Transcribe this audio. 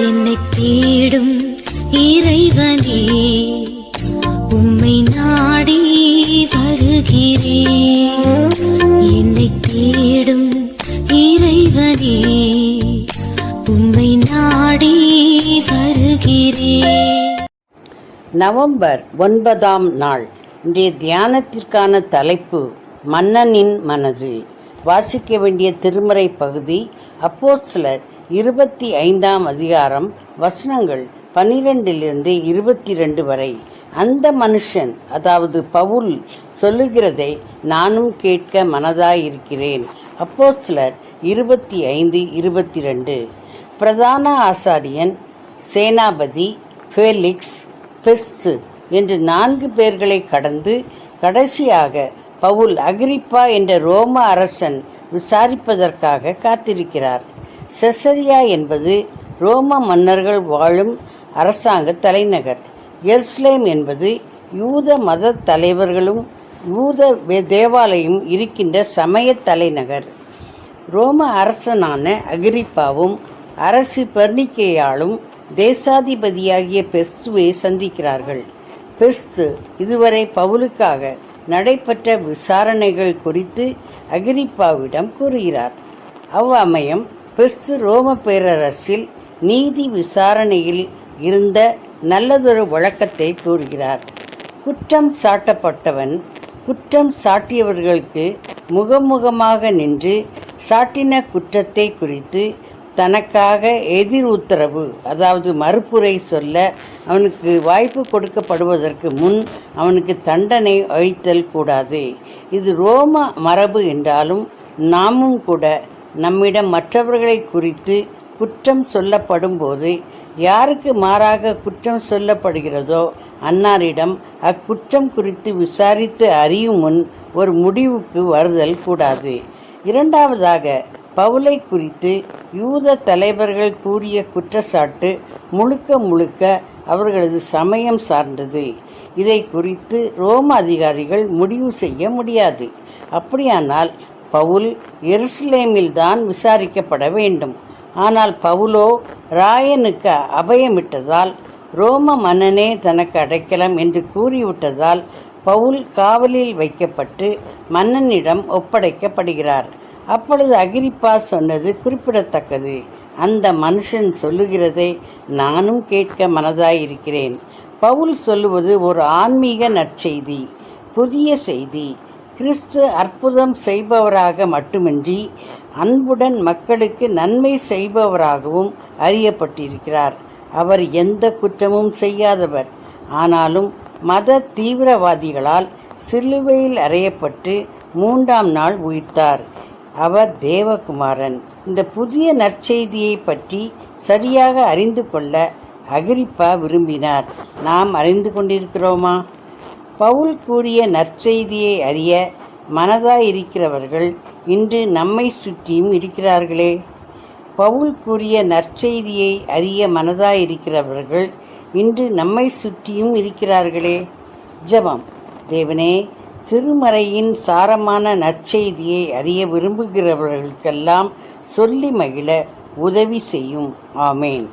என்னை தேடும் இறைவனே உம்மை நாடி வருகிறேன் என்னை தேடும் இறைவனே உம்மை நாடி வருகிறேன் நவம்பர் ஒன்பதாம் நாள். இன்றைய தியானத்திற்கான தலைப்பு மன்னனின் மனது. வாசிக்க வேண்டிய திருமறை பகுதி அப்போஸ்தலர் இருபத்தி ஐந்தாம் அதிகாரம் வசனங்கள் பனிரெண்டிலிருந்து இருபத்தி ரெண்டு வரை. அந்த மனுஷன் அதாவது பவுல் சொல்லுகிறதை நானும் கேட்க மனதாயிருக்கிறேன். அப்போஸ்தலர் இருபத்தி ஐந்து இருபத்தி ரெண்டு பிரதான ஆசாரியன் சேனாபதி ஃபேலிக்ஸ் பெஸ்ஸு என்று நான்கு பேர்களை கடந்து கடைசியாக பவுல் அகிரிப்பா என்ற ரோம அரசன் விசாரிப்பதற்காக காத்திருக்கிறார். செசரியா என்பது ரோம மன்னர்கள் வாழும் அரசாங்க தலைநகர். எருசலேம் என்பது யூத மத தலைவர்களும் யூத தேவாலயம் இருக்கின்ற சமய தலைநகர். ரோம அரசனான அகிரிப்பாவும் அரசு பர்ணிக்கையாலும் தேசாதிபதியாகிய பெஸ்துவை சந்திக்கிறார்கள். பெஸ்து இதுவரை பவுலுக்காக நடைபெற்ற விசாரணைகள் குறித்து அகிரிப்பாவிடம் கூறுகிறார். அவ்வமயம் பெஸ்து ரோம பேரரசில் நீதி விசாரணையில் இருந்த நல்லதொரு வழக்கத்தை கூறுகிறார். குற்றம் சாட்டப்பட்டவன் குற்றம் சாட்டியவர்களுக்கு முகமுகமாக நின்று சாட்டின குற்றத்தை குறித்து தனக்காக எதிர் உத்தரவு அதாவது மறுப்புரை சொல்ல அவனுக்கு வாய்ப்பு கொடுக்கப்படுவதற்கு முன் அவனுக்கு தண்டனை அழித்தல் கூடாது. இது ரோம மரபு என்றாலும் நாமும் கூட நம்மிடம் மற்றவர்களை குறித்து குற்றம் சொல்லப்படும் போது யாருக்கு மாறாக குற்றம் சொல்லப்படுகிறதோ அன்னாரிடம் அக்குற்றம் குறித்து விசாரித்து அறியும் முன் ஒரு முடிவுக்கு வருதல் கூடாது. இரண்டாவதாக பவுலை குறித்து யூத தலைவர்கள் கூறிய குற்றச்சாட்டு முழுக்க முழுக்க அவர்களது சமயம் சார்ந்தது. இதை குறித்து ரோம அதிகாரிகள் முடிவு செய்ய முடியாது. அப்படியானால் பவுல் எருசலேமில் தான் விசாரிக்கப்பட வேண்டும். ஆனால் பவுலோ ராயனுக்கு அபயமிட்டதால் ரோம மன்னனே தனக்கு அடைக்கலம் என்று கூறிவிட்டதால் பவுல் காவலில் வைக்கப்பட்டு மன்னனிடம் ஒப்படைக்கப்படுகிறார். அப்பொழுது அகிரிப்பா சொன்னது குறிப்பிடத்தக்கது. அந்த மனுஷன் சொல்லுகிறதை நானும் கேட்க மனதாயிருக்கிறேன். பவுல் சொல்லுவது ஒரு ஆன்மீக நற்செய்தி புதிய செய்தி. கிறிஸ்து அற்புதம் செய்பவராக மட்டுமின்றி அன்புடன் மக்களுக்கு நன்மை செய்பவராகவும் அறியப்பட்டிருக்கிறார். அவர் எந்த குற்றமும் செய்யாதவர். ஆனாலும் மத தீவிரவாதிகளால் சிலுவையில் அறையப்பட்டு மூன்றாம் நாள் உயிர்த்தார். அவர் தேவகுமாரன். இந்த புதிய நற்செய்தியை பற்றி சரியாக அறிந்து கொள்ள அகிரிப்பா விரும்பினார். நாம் அறிந்து கொண்டிருக்கிறோமா? பவுல் கூறிய நற்செய்தியை அறிய மனதாயிருக்கிறவர்கள் இன்று நம்மை சுற்றியும் இருக்கிறார்களே. பவுல் கூறிய நற்செய்தியை அறிய மனதாயிருக்கிறவர்கள் இன்று நம்மை சுற்றியும் இருக்கிறார்களே. ஜெபம். தேவனே திருமறையின் சாரமான நற்செய்தியை அறிய விரும்புகிறவர்களுக்கெல்லாம் சொல்லி மகிழ உதவி செய்யும். ஆமேன்.